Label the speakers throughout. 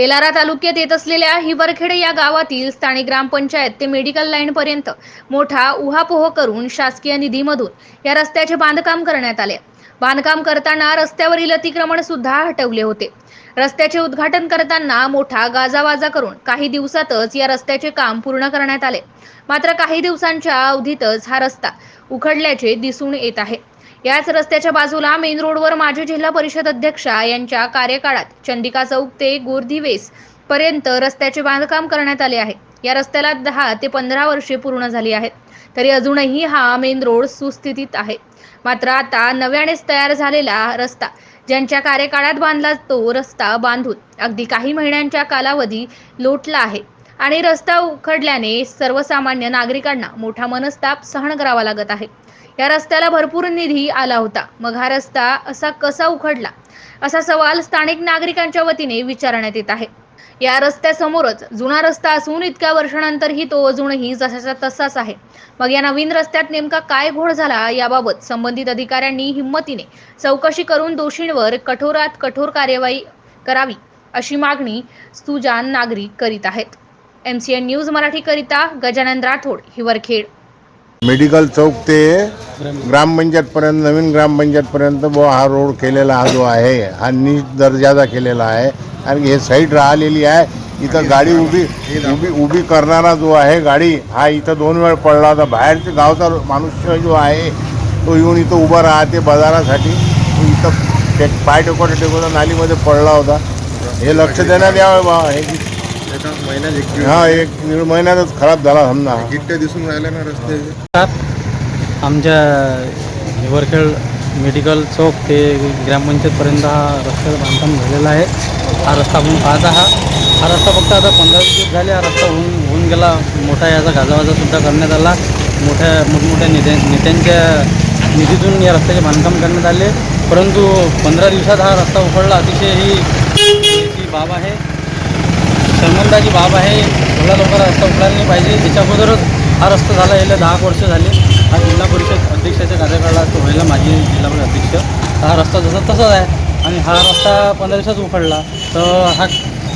Speaker 1: तेलारा तालुक्यात येत असलेल्या हिवरखेडे या गावातील स्थानिक ग्रामपंचायत ते मेडिकल लाईन पर्यंत मोठा उहापोह करून शासकीय निधीमधून या रस्त्याचे बांधकाम करण्यात आले. बांधकाम करताना रस्त्यावरील अतिक्रमण सुद्धा हटवले होते. रस्त्याचे उद्घाटन करताना मोठा गाजावाजा करून काही दिवसातच या रस्त्याचे काम पूर्ण करण्यात आले. मात्र काही दिवसांच्या अवधीतच हा रस्ता उखडल्याचे दिसून येत आहे. याच रस्त्याच्या बाजूला मेन रोडवर माजी जिल्हा परिषद अध्यक्षा यांच्या कार्यकाळात चंदिका चौक ते गोरदिवेस पर्यंत रस्त्याचे बांधकाम करण्यात आले आहे. या रस्त्याला दहा ते पंधरा वर्षे पूर्ण झाली आहेत. तरी अजूनही हा मेन रोड सुस्थितीत आहे. मात्र आता नव्यानेच तयार झालेला रस्ता ज्यांच्या कार्यकाळात बांधला तो रस्ता बांधून अगदी काही महिन्यांच्या कालावधी लोटला आहे. आणि रस्ता उखडल्याने सर्वसामान्य नागरिकांना मोठा मनस्ताप सहन करावा लागत आहे. या रस्त्याला भरपूर निधी आला होता. मग हा रस्ता असा कसा उखडला? असा सवाल स्थानिक नागरिकांच्या वतीने विचारण्यात येत आहे. या रस्त्यासमोरच जुना रस्ता असून इतक्या वर्षानंतरही तो अजूनही जसाचा तसाच आहे. मग या नवीन रस्त्यात नेमका काय घोळ झाला याबाबत संबंधित अधिकाऱ्यांनी हिंमतीने चौकशी करून दोषींवर कठोरात कठोर कार्यवाही करावी अशी मागणी सुजान नागरिक करीत आहेत. एम सी एन न्यूज मराठीकरिता गजानन राठोड हिवरखेड
Speaker 2: मेडिकल चौक ते ग्रामपंचायतपर्यंत नवीन ग्रामपंचायतपर्यंत बुवा हा रोड केलेला हा जो आहे हा नीट दर्जाचा केलेला आहे. आणि हे साईड राहिलेली आहे. इथं गाडी उभी उभी उभी करणारा जो आहे गाडी हा इथं दोन वेळ पडला होता. बाहेरच्या गावचा मनुष्य जो आहे तो येऊन इथं उभा राहते बाजारासाठी. तो इथं पाय टेकोटा टेकोटा नालीमध्ये पडला होता. हे लक्ष देण्यात यावं बा हे
Speaker 3: एका महिन्यात एक दीड
Speaker 2: हा एक दीड महिन्यातच खराब झाला समजा.
Speaker 3: गिट्ट्या दिसून राहिल्या ना
Speaker 4: तर आमच्या हिवरखेड मेडिकल चौक ते ग्रामपंचायतपर्यंत हा रस्त्याचं बांधकाम झालेला आहे. हा रस्ता आपण पाहत आहात. हा रस्ता फक्त आता पंधरा वीस दिवस झाले हा रस्ता होऊन होऊन गेला. मोठा याचा गाजावाजासुद्धा करण्यात आला. मोठ्या मोठमोठ्या नेत्या नेत्यांच्या निधीतून या रस्त्याचे बांधकाम करण्यात आले. परंतु पंधरा दिवसात हा रस्ता उखडला. अतिशय ही ही बाब आहे. शर्मंदाची बाब आहे. एवढा लवकर रस्ता उकळायला नाही पाहिजे. त्याच्या अगोदरच हा रस्ता झाला. याला दहा वर्ष झाले. हा जिल्हा परिषद अध्यक्षाच्या कार्यकाळात तो व्हायला माझी जिल्हा परिषद अध्यक्ष. तर हा रस्ता जसा तसाच आहे. आणि हा रस्ता पंधरा दिवसात उखडला. तर हा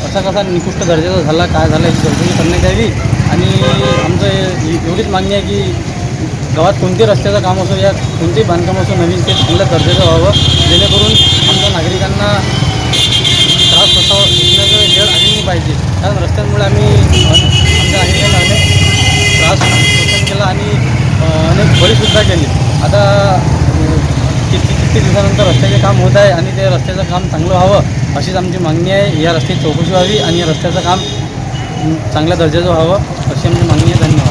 Speaker 4: असा कसा निकृष्ट दर्जाचा झाला काय झाला याची चौकशी करण्यात यावी. आणि आमचं एवढीच मागणी आहे की गावात कोणते रस्त्याचं काम असो या कोणतेही बांधकाम असो नवीन ते चांगल्या दर्जाचं व्हावं. जेणेकरून आमच्या नागरिकांना त्रास स्वतः उठण्याचं वेळ आली नाही पाहिजे कारण रस्त्यांमुळे आम्ही आमच्या अनेक त्रास केला आणि अनेक बळीसुद्धा केली. आता किती किती दिवसानंतर रस्त्याचे काम होत आहे आणि ते रस्त्याचं काम चांगलं व्हावं अशीच आमची मागणी आहे. या रस्त्याची चौकशी व्हावी आणि या रस्त्याचं काम चांगल्या दर्जाचं व्हावं अशी आमची मागणी आहे. धन्यवाद.